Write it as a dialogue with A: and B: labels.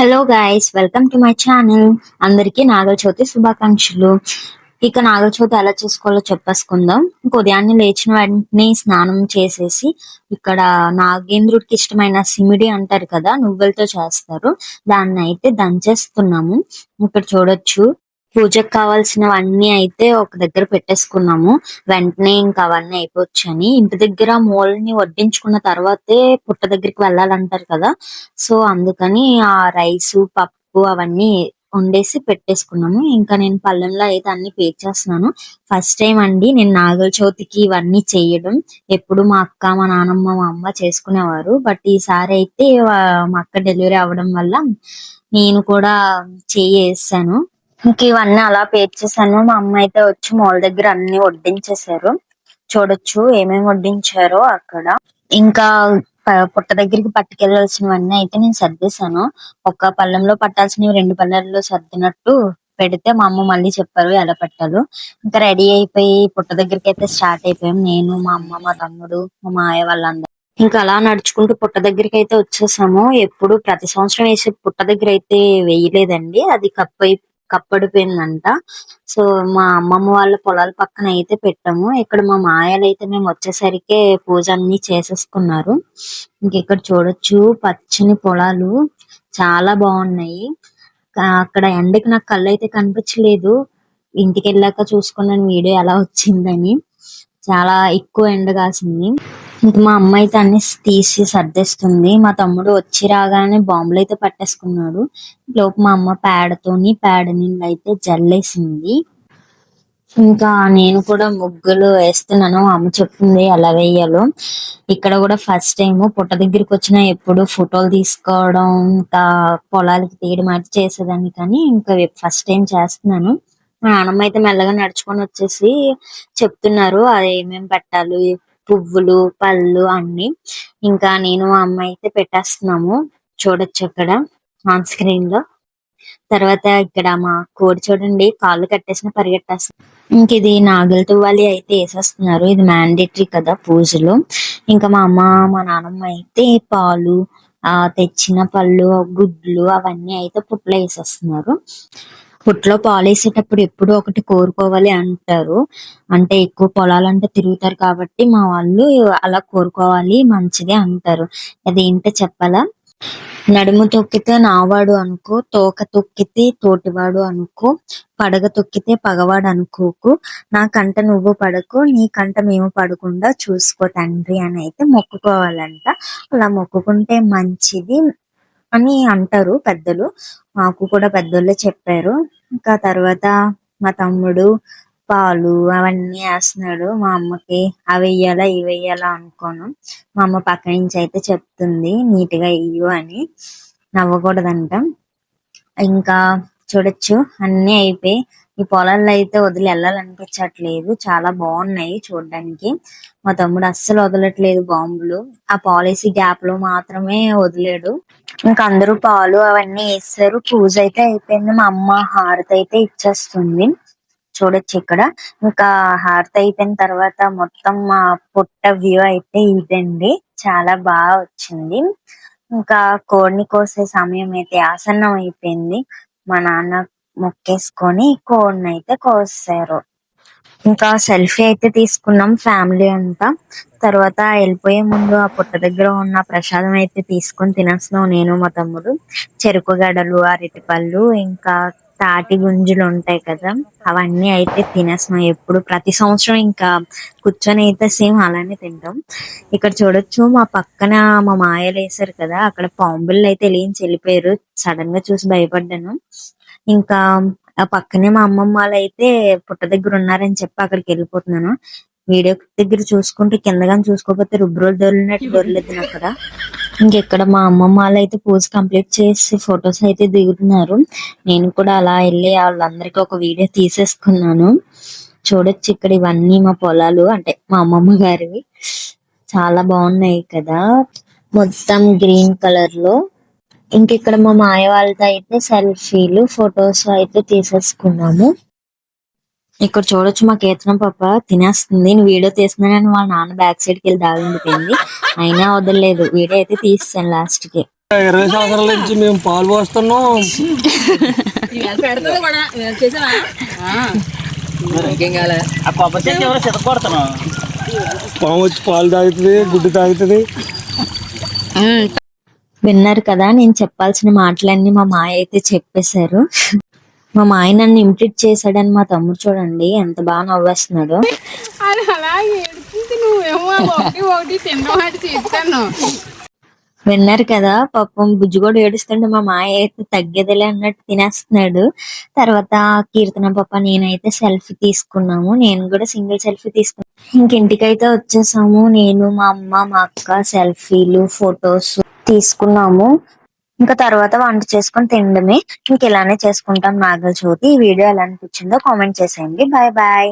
A: Hello guys welcome to my channel అందరికీ నాగల చవితి శుభాకాంక్షలు. ఇక నాగల చవితి ఎలా చేసుకోవాలో చెప్పేసుకుందాం. ఇంక ఉదయాన్నే లేచిన వెంటనే స్నానం చేసేసి ఇక్కడ నాగేంద్రుడికి ఇష్టమైన సిమిడి అంటారు కదా నువ్వులతో చేస్తారు. దాన్ని అయితే దంచేస్తున్నాము. ఇక్కడ చూడొచ్చు. పూజకు కావాల్సినవన్నీ అయితే ఒక దగ్గర పెట్టేసుకున్నాము. వెంటనే ఇంకా అవన్నీ అయిపోవచ్చని. ఇంటి దగ్గర మూలని వడ్డించుకున్న తర్వాతే పుట్ట దగ్గరికి వెళ్ళాలంటారు కదా. సో అందుకని ఆ రైస్ పప్పు అవన్నీ వండేసి పెట్టేసుకున్నాము. ఇంకా నేను పళ్ళెంలో అయితే అన్ని చేస్తున్నాను ఫస్ట్ టైం అండి నేను నాగల చవితికి ఇవన్నీ చేయడం. ఎప్పుడు మా అక్క మా నానమ్మ మా అమ్మ చేసుకునేవారు. బట్ ఈసారి అయితే మా అక్క డెలివరీ అవ్వడం వల్ల నేను కూడా చేయేసాను. ఇంక ఇవన్నీ అలా పేర్చేసాను మా అమ్మ అయితే వచ్చి మాల్ దగ్గర అన్ని వడ్డించేశారు. చూడొచ్చు ఏమేమి వడ్డించారో అక్కడ. ఇంకా పుట్ట దగ్గరికి పట్టుకెళ్ళాల్సినవన్నీ అయితే నేను సర్దేశాను. ఒక పళ్ళెంలో పట్టాల్సినవి రెండు పళ్ళెల్లో సర్దినట్టు పెడితే మా అమ్మ మళ్ళీ చెప్పారు ఎలా పెట్టాలో. ఇంకా రెడీ అయిపోయి పుట్ట దగ్గరికి అయితే స్టార్ట్ అయిపోయాం. నేను మా అమ్మ మా తమ్ముడు మా మాయ వాళ్ళందరూ. ఇంకా అలా నడుచుకుంటూ పుట్ట దగ్గరికి అయితే వచ్చేసాము. ఎప్పుడు ప్రతి సంవత్సరం వేసే పుట్ట దగ్గర అయితే వేయలేదండి. అది కప్పు కప్పడిపోయిందంట సో మా అమ్మమ్మ వాళ్ళ పొలాల పక్కన అయితే పెట్టాము. ఇక్కడ మా మాయలు అయితే మేము వచ్చేసరికి పూజ అన్ని చేసేసుకున్నారు ఇంకెక్కడ చూడొచ్చు పచ్చని పొలాలు చాలా బాగున్నాయి. అక్కడ ఎండకి నాకు కళ్ళు అయితే కనిపించలేదు. ఇంటికి వెళ్ళాక చూసుకున్నాను వీడియో ఎలా వచ్చిందని. చాలా ఎక్కువ ఎండ కాసింది. ఇంక మా అమ్మ అయితే అన్ని తీసి సర్దేస్తుంది. మా తమ్ముడు వచ్చి రాగానే బాంబులు అయితే పట్టేసుకున్నాడు. లోపు మా అమ్మ పేడతోని పేడ నీళ్ళు అయితే జల్లేసింది. ఇంకా నేను కూడా ముగ్గులు వేస్తున్నాను. అమ్మ చెప్తుంది ఎలా వేయాలో. ఇక్కడ కూడా ఫస్ట్ టైం పుట్ట దగ్గరికి వచ్చిన ఎప్పుడు ఫోటోలు తీసుకోవడం ఇంకా పొలాలకి తీయడం అది చేసేదాన్ని కానీ ఇంకా ఫస్ట్ టైం చేస్తున్నాను. మా నాన్నమ్మ అయితే మెల్లగా నడుచుకొని వచ్చేసి చెప్తున్నారు అది ఏమేమి పెట్టాలి? పువ్వులు పళ్ళు అన్ని ఇంకా నేను మా అమ్మ అయితే పెట్టేస్తున్నాము. చూడొచ్చు అక్కడ ఆన్ స్క్రీన్లో. తర్వాత ఇక్కడ మా కోడి చూడండి కాళ్ళు కట్టేసిన పరిగెట్టేస్తుంది. ఇంక ఇది నాగుల తువ్వాలి అయితే వేసేస్తున్నారు. ఇది మ్యాండేటరీ కదా పూజలు. ఇంకా మా అమ్మ మా నాన్నమ్మ అయితే పాలు ఆ తెచ్చిన పళ్ళు గుడ్లు అవన్నీ అయితే పుట్ల వేసేస్తున్నారు. పుట్లో పాలు వేసేటప్పుడు ఎప్పుడు ఒకటి కోరుకోవాలి అంటారు. అంటే ఎక్కువ పొలాలంటే తిరుగుతారు కాబట్టి మా వాళ్ళు అలా కోరుకోవాలి మంచిది అంటారు. అదేంటో చెప్పాలా? నడుము తొక్కితే నావాడు అనుకో తోక తొక్కితే తోటివాడు అనుకో పడగ తొక్కితే పగవాడు అనుకోకు. నా కంట నువ్వు పడకు నీ కంట మేము పడకుండా చూసుకో తండ్రి అని అయితే మొక్కుకోవాలంట. అలా మొక్కుకుంటే మంచిది అని అంటారు పెద్దలు. మాకు కూడా పెద్దోళ్ళే చెప్పారు. ఇంకా తర్వాత మా తమ్ముడు పాలు అవన్నీ వేస్తున్నాడు. మా అమ్మకి అవి వెయ్యాలా ఇవి వెయ్యాలా అనుకోను. మా అమ్మ పక్క నుంచి అయితే చెప్తుంది నీట్గా ఇయ్యు అని. నవ్వకూడదంట. ఇంకా చూడొచ్చు. అన్ని అయిపోయి ఈ పొలాల్లో అయితే వదిలి వెళ్ళాలనిపించట్లేదు. చాలా బాగున్నాయి చూడడానికి. మా తమ్ముడు అస్సలు వదలట్లేదు బాంబులు. ఆ పాలసీ గ్యాప్లో మాత్రమే వదిలేడు. ఇంకా అందరూ పాలు అవన్నీ వేస్తారు. పూజ అయితే అయిపోయింది. మా అమ్మ హారతి అయితే ఇచ్చేస్తుంది. చూడొచ్చు ఇక్కడ. ఇంకా హారతి అయిపోయిన తర్వాత మొత్తం మా పుట్ట వ్యూ అయితే ఇదండి. చాలా బాగా వచ్చింది. ఇంకా కోడిని కోసే సమయం అయితే ఆసన్నం అయిపోయింది. మా నాన్న మొక్కేసుకొని కోడిని అయితే కోసారు ఇంకా సెల్ఫీ అయితే తీసుకున్నాం ఫ్యామిలీ అంతా. తర్వాత వెళ్ళిపోయే ముందు ఆ పుట్ట దగ్గర ఉన్న ప్రసాదం అయితే తీసుకొని తినేస్తున్నాం నేను మా తమ్ముడు. చెరుకు గడలు అరటి పళ్ళు ఇంకా తాటి గుంజులు ఉంటాయి కదా అవన్నీ అయితే తినేస్తున్నాం ఎప్పుడు. ప్రతి సంవత్సరం ఇంకా కూర్చొని అయితే సేమ్ అలానే తింటాం. ఇక్కడ చూడొచ్చు మా పక్కన మా మాయలు వేసారు కదా అక్కడ పాంబులు అయితే లేని వెళ్ళిపోయారు. సడన్గా చూసి భయపడ్డాను. ఇంకా ఆ పక్కనే మా అమ్మమ్మ వాళ్ళు అయితే పుట్ట దగ్గర ఉన్నారని చెప్పి అక్కడికి వెళ్ళిపోతున్నాను. వీడియో దగ్గర చూసుకుంటే కిందగాని చూసుకోకపోతే రుబ్రోలు దొరికినట్టు దొరలేదు అక్కడ ఇంకెక్కడ మా అమ్మమ్మ వాళ్ళు అయితే పూజ కంప్లీట్ చేసి ఫొటోస్ అయితే దిగుతున్నారు. నేను కూడా అలా వెళ్ళి వాళ్ళందరికీ ఒక వీడియో తీసేసుకున్నాను. చూడొచ్చు ఇక్కడ ఇవన్నీ మా పొలాలు అంటే మా అమ్మమ్మ గారివి. చాలా బాగున్నాయి కదా. మొత్తం గ్రీన్ కలర్లో. ఇంకిక్కడ మా మాయ వాళ్ళతో అయితే సెల్ఫీలు ఫొటోస్ అయితే తీసేసుకున్నాము. ఇక్కడ చూడొచ్చు మా కేతనం పాప తినేస్తుంది. నేను వీడియో తీస్తున్నానని వాళ్ళ నాన్న బ్యాక్ సైడ్కి వెళ్ళి దాగుండిపోయింది. అయినా వదలలేదు. వీడియో అయితే తీస్తాను లాస్ట్కి.
B: ఇరవై సంవత్సరాల నుంచి మేము పాలు పోస్తున్నాం. పాము వచ్చి పాలు తాగుతుంది గుడ్డు తాగుతుంది.
A: విన్నారు కదా నేను చెప్పాల్సిన మాటలన్నీ మా మాయ అయితే చెప్పేశారు. మా మాయ నన్ను ఇమిటేట్ చేశాడని మా తమ్ముడు చూడండి ఎంత బాగా నవ్వేస్తున్నాడు. విన్నారు కదా పాపం బుజ్జి కూడా ఏడుస్తుంటే మా మాయ అయితే తగ్గేదిలే అన్నట్టు తినేస్తున్నాడు. తర్వాత కీర్తన పాప నేనైతే సెల్ఫీ తీసుకున్నాము నేను కూడా సింగిల్ సెల్ఫీ తీసుకున్నాను ఇంక ఇంటికైతే వచ్చేసాము నేను మా అమ్మ మా అక్క సెల్ఫీలు ఫొటోస్ తీసుకున్నాము. ఇంకా తర్వాత వంట చేసుకొని తినడమే. ఇంక ఇలానే చేసుకుంటాం నాగల చవితి ఈ వీడియో ఎలా అనిపించిందో కామెంట్ చేసేయండి. Bye bye.